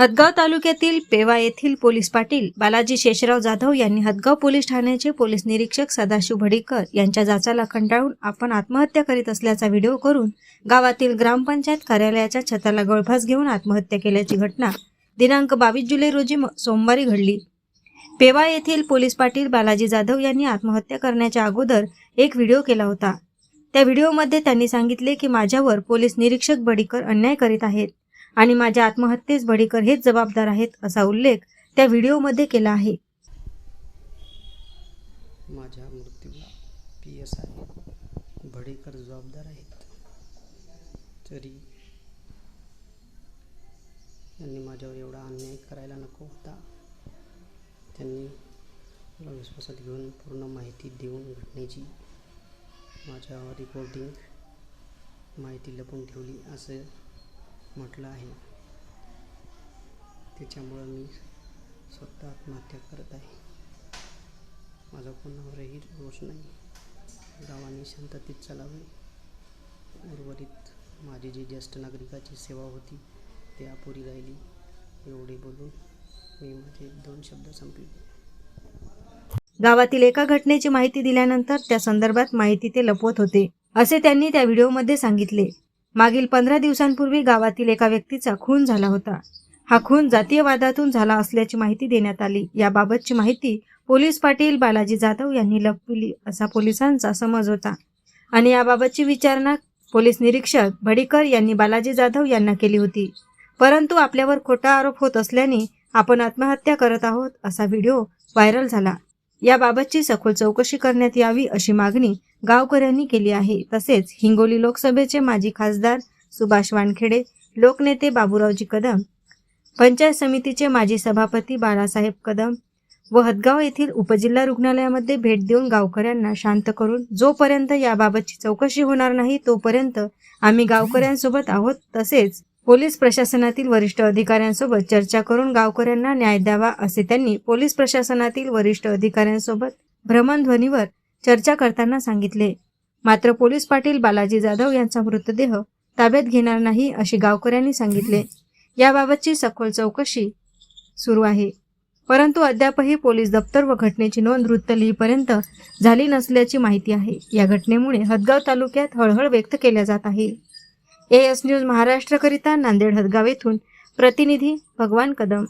हदगाव तालुक्यातील पेवा येथील पोलीस पाटील बालाजी शेषराव जाधव यांनी हदगाव पोलीस ठाण्याचे पोलीस निरीक्षक सदाशिव भडीकर यांच्या जाचाला कंटाळून आपण आत्महत्या करीत असल्याचा व्हिडिओ करून गावातील ग्रामपंचायत कार्यालयाच्या छताला गळफास घेऊन आत्महत्या केल्याची घटना दिनांक बावीस जुलै रोजी म- सोमवारी घडली. पेवा येथील पोलीस पाटील बालाजी जाधव यांनी आत्महत्या करण्याच्या अगोदर एक व्हिडिओ केला होता. त्या व्हिडिओमध्ये त्यांनी सांगितले की माझ्यावर पोलीस निरीक्षक बडीकर अन्याय करीत आहेत. आणि माझ्या आत्महत्येस भडीकर हेच जबाबदार आहेत असा उल्लेख त्या व्हिडिओमध्ये केला आहे. माझ्या मृत्यूला पी एस आय भडेकर जबाबदार आहेत. तरी त्यांनी माझ्यावर एवढा अन्याय करायला नको होता. त्यांनी मला विश्वासात घेऊन पूर्ण माहिती देऊन घटनेची माझ्या रिपोर्टिंग माहिती लपून ठेवली असं म्हटलं आहे. त्याच्यामुळं मी स्वतः आत्महत्या करत आहे. माझा कोणावरही रोष नाही. गावाने शांततेत चालावे. उर्वरित माझी जी ज्येष्ठ नागरिकाची सेवा होती ती अपुरी राहिली. एवढे बोलून मी माझे दोन शब्द संपले गावातील एका घटनेची माहिती दिल्यानंतर त्या संदर्भात माहिती ते लपवत होते असे त्यांनी त्या व्हिडिओमध्ये सांगितले. मागील पंधरा दिवसांपूर्वी गावातील एका व्यक्तीचा खून झाला होता. हा खून जातीयवादातून झाला असल्याची माहिती देण्यात आली. याबाबतची माहिती पोलीस पाटील बालाजी जाधव यांनी लपविली असा पोलिसांचा समज होता. आणि याबाबतची विचारणा पोलीस निरीक्षक भडीकर यांनी बालाजी जाधव यांना केली होती. परंतु आपल्यावर खोटा आरोप होत असल्याने आपण आत्महत्या करत आहोत असा व्हिडिओ व्हायरल झाला. याबाबतची सखोल चौकशी करण्यात यावी अशी मागणी गावकऱ्यांनी केली आहे. तसेच हिंगोली लोकसभेचे माजी खासदार सुभाष वानखेडे लोकनेते बाबूरावजी कदम पंचायत समितीचे माजी सभापती बाळासाहेब कदम व हदगाव येथील उपजिल्हा रुग्णालयामध्ये भेट देऊन गावकऱ्यांना शांत करून जोपर्यंत याबाबतची चौकशी होणार नाही तोपर्यंत आम्ही गावकऱ्यांसोबत आहोत. तसेच पोलीस प्रशासनातील वरिष्ठ अधिकाऱ्यांसोबत चर्चा करून गावकऱ्यांना न्याय द्यावा असे त्यांनी पोलीस प्रशासनातील वरिष्ठ अधिकाऱ्यांसोबत भ्रमणध्वनीवर चर्चा करताना सांगितले. मात्र पोलीस पाटील बालाजी जाधव यांचा मृतदेह ताब्यात घेणार नाही अशी गावकऱ्यांनी सांगितले. याबाबतची सखोल चौकशी सुरू आहे. परंतु अद्यापही पोलीस दप्तर व घटनेची नोंद वृत्त लिहीपर्यंत झाली नसल्याची माहिती आहे. या घटनेमुळे हदगाव तालुक्यात हळहळ व्यक्त केल्या जात आहे. ए एस न्यूज महाराष्ट्रकरिता नांदेड हदगाव येथून प्रतिनिधी भगवान कदम.